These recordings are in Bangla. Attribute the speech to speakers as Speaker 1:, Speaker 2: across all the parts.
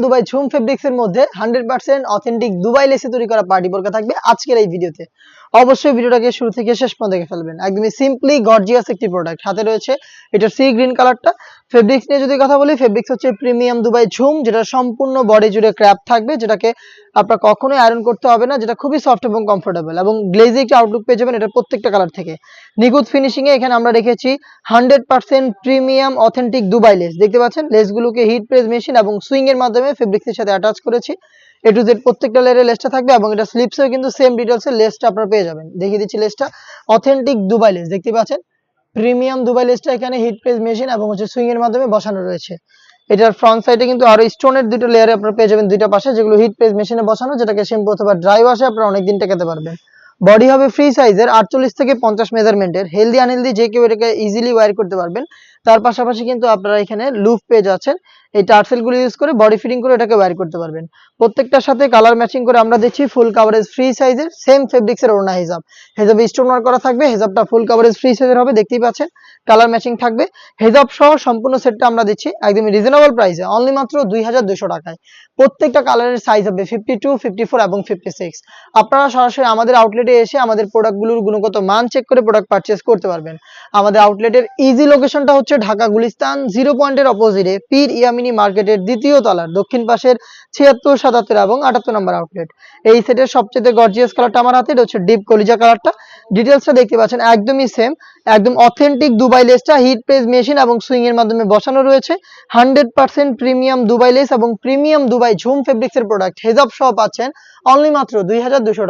Speaker 1: দুবাই ঝুম ফেব্রিক্স এর মধ্যে হান্ড্রেড পার্সেন্ট অথেন্টিক দুবাই লেসে তৈরি করা পার্টি থাকবে আজকের এই অবশ্যই ভিডিওটাকে শুরু থেকে শেষ ফেলবেন। একদমই সিম্পলি গর্জিয়াস একটি প্রোডাক্ট হাতে রয়েছে এটা সি গ্রিন কালারটা ফেব্রিক্স নিয়ে যদি কথা বলি ফেব্রিক্স হচ্ছে প্রিমিয়াম দুবাই ঝুম, যেটা সম্পূর্ণ বডি জুড়ে ক্র্যাপ থাকবে, যেটাকে আপনার কখনোই আয়রন করতে হবে না, যেটা খুবই সফট এবং কমফোর্টেবল এবং গ্লেজি একটা আউটলুক পেয়ে যাবেন এটা প্রত্যেকটা কালার থেকে। নিখুঁত ফিনিশিং এ এখানে আমরা রেখেছি hundred percent premium authentic Dubai lace দেখতে পাচ্ছেন? লেসগুলোকে হিট প্রেস মেশিন এবং সুইং এর মাধ্যমে ফেব্রিক্সের সাথে অ্যাটাচ করেছি। এ টু জেড প্রত্যেকটা লেয়ারে লেসটা থাকবে এবং এটা স্লিপসেও কিন্তু সেম ডিটেলসের লেসটা আপনারা পেয়ে যাবেন। দেখিয়ে দিচ্ছি লেসটা অথেন্টিক দুবাই লেস দেখতে পাচ্ছেন? প্রিমিয়াম দুবাই লেসটা এখানে হিট প্রেস মেশিন এবং হচ্ছে সুইং এর মাধ্যমে বসানো রয়েছে। এটার ফ্রন্ট সাইডে কিন্তু আরও স্টোনের দুটো লেয়ারে আপনারা পেয়ে যাবেন দুইটা পাশে, যেগুলো হিট প্রেস মেশিনে বসানো, যেটাকে শ্যাম্পু অথবা ড্রাই ওয়াশে আপনারা অনেকদিন টেকাতে পারবেন। বডি হবে ফ্রি সাইজের আটচল্লিশ থেকে পঞ্চাশ মেজারমেন্টের হেলদি আনহেলদি যে কেউ এটাকে ইজিলি ওয়ার করতে পারবেন। তার পাশাপাশি কিন্তু আপনারা এখানে লুপ পেয়ে যাচ্ছেন। এই টার্সেলগুলো ইউজ করে বডি ফিটিং করে এটাকে ওয়্যার করতে পারবেন। প্রত্যেকটার সাথে কালার ম্যাচিং করে আমরা দিচ্ছি ফুল কাভারেজ ফ্রি সাইজের সেম ফেব্রিক্স এর ওড়না হিসাব হেজাবে স্টোন ওয়ার্ক করা থাকবে, হেজাবটা ফুল কাভারেজ ফ্রি সাইজের হবে, দেখতেই পাচ্ছেন। কালার ম্যাচিং থাকবে। হেজাব সহ সম্পূর্ণ সেটটা আমরা দিচ্ছি একদমই রিজনেবল প্রাইসে অনলি মাত্র দুই টাকায়। প্রত্যেকটা কালারের সাইজ হবে ফিফটি টু ফিফটি ফোর এবং ফিফটি সিক্স আপনারা সরাসরি আমাদের আউটলেটে এসে আমাদের প্রোডাক্টগুলোর গুণগত মান চেক করে প্রোডাক্ট পারচেস করতে পারবেন। আমাদের আউটলেটের ইজি লোকেশনটা হচ্ছে ঢাকা গুলিস্তান জিরো পয়েন্টের অপোজিটে পীর ইয়ামিনী মার্কেটের দ্বিতীয় তলার দক্ষিণ পাশের ছিয়াত্তর, সাতাত্তর এবং আটাত্তর নম্বর আউটলেট এই সেটের সবচেয়ে গর্জিয়াস কালারটা আমার হাতে, এটা হচ্ছে ডিপ কলিজা কালারটা ডিটেলসটা দেখতে পাচ্ছেন, একদমই সেম একদম অথেন্টিক দুবাই লেসটা হিট প্রেস মেশিন এবং সুইং এর মাধ্যমে বসানো রয়েছে। Hundred percent premium Dubai lace এবং প্রিমিয়াম দুবাই ঝুম ফেব্রিক্স এর প্রোডাক্ট হেজাব সহ পাচ্ছেন অনলি মাত্র দুই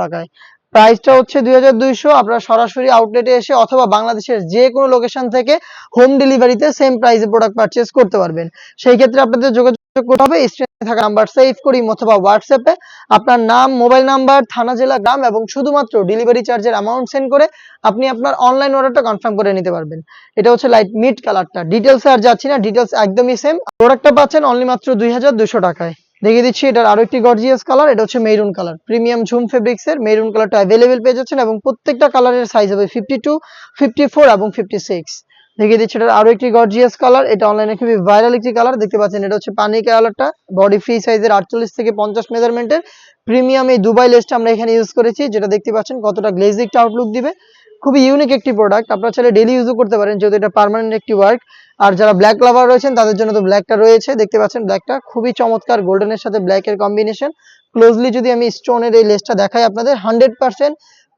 Speaker 1: টাকায়। প্রাইসটা হচ্ছে দুই হাজার দুইশো, আপনারা সরাসরি আউটলেটে এসে অথবা বাংলাদেশের যে কোনো লোকেশন থেকে হোম ডেলিভারিতে সেম প্রাইসে প্রোডাক্ট পারচেস করতে পারবেন। সেই ক্ষেত্রে আপনাদের যোগাযোগ করতে হবে, স্ক্রিনে থাকা নাম্বার সেভ করি অথবা হোয়াটসঅ্যাপে আপনার নাম মোবাইল নাম্বার থানা, জেলা, গ্রাম এবং শুধুমাত্র ডেলিভারি চার্জের অ্যামাউন্ট সেন্ড করে আপনি আপনার অনলাইন অর্ডারটা কনফার্ম করে নিতে পারবেন। এটা হচ্ছে লাইট মিড কালারটা ডিটেলস আর যাচ্ছি না ডিটেলস একদমই সেম প্রোডাক্টটা পাচ্ছেন অনলি মাত্র দুই টাকায়। দেখিয়ে দিচ্ছি, এটার আরও একটি গর্জিয়াস কালার এটা হচ্ছে মেরুন কালার প্রিমিয়াম ঝুম ফেব্রিক্স এর মেরুন কালারটা অ্যাভেলেবেল পেয়ে যাচ্ছেন এবং প্রত্যেকটা কালারের সাইজ হবে ফিফটি টু ফিফটি ফোর এবং ফিফটি সিক্স দেখিয়ে দিচ্ছি, এটার আরও একটি গর্জিয়াস কালার এটা অনলাইনে খুবই ভাইরাল একটি কালার দেখতে পাচ্ছেন এটা হচ্ছে পানি কালারটা বডি ফ্রি সাইজের আটচল্লিশ থেকে পঞ্চাশ মেজারমেন্টের প্রিমিয়াম এই দুবাই লেসটা আমরা এখানে ইউজ করেছি, যেটা দেখতে পাচ্ছেন কতটা গ্লেজি একটা আউটলুক দিবে। খুবই ইউনিক একটি প্রোডাক্ট আপনারা চাইলে ডেলি ইউজও করতে পারেন, যেহেতু এটা পারমানেন্ট একটি ওয়ার্ক আর যারা ব্ল্যাক লাভার রয়েছেন, তাদের জন্য তো ব্ল্যাকটা রয়েছে। দেখতে পাচ্ছেন ব্ল্যাকটা খুবই চমৎকার গোল্ডেনের সাথে ব্ল্যাকের কম্বিনেশন ক্লোজলি যদি আমি স্টোনের এই লেসটা দেখাই আপনাদের hundred percent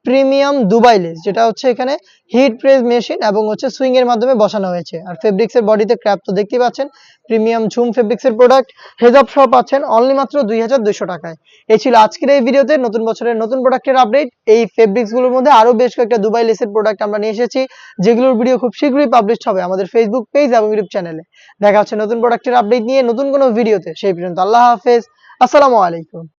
Speaker 1: premium Dubai lace, যেটা হচ্ছে এখানে হিট প্রেস মেশিন এবং হচ্ছে সুইং এর মাধ্যমে বসানো হয়েছে। আর ফেব্রিক্স এর বডিতে ক্র্যাপ তো দেখতেই পাচ্ছেন প্রিমিয়াম ঝুম ফেব্রিক্স এর প্রোডাক্ট হেজাব সহ পাচ্ছেন অনলি মাত্র দুই হাজার দুইশো টাকায়। এই ছিল আজকের এই ভিডিওতে নতুন বছরের নতুন প্রোডাক্টের আপডেট এই ফেব্রিক্সগুলোর মধ্যে আরও বেশ কয়েকটা দুবাই লেসের প্রোডাক্ট আমরা নিয়ে এসেছি, যেগুলোর ভিডিও খুব শীঘ্রই পাবলিশ হবে আমাদের ফেসবুক পেজ এবং ইউটিউব চ্যানেলে দেখা হচ্ছে নতুন প্রোডাক্টের আপডেট নিয়ে নতুন কোনো ভিডিওতে সেই পর্যন্ত আল্লাহ হাফেজ। আসসালামু আলাইকুম।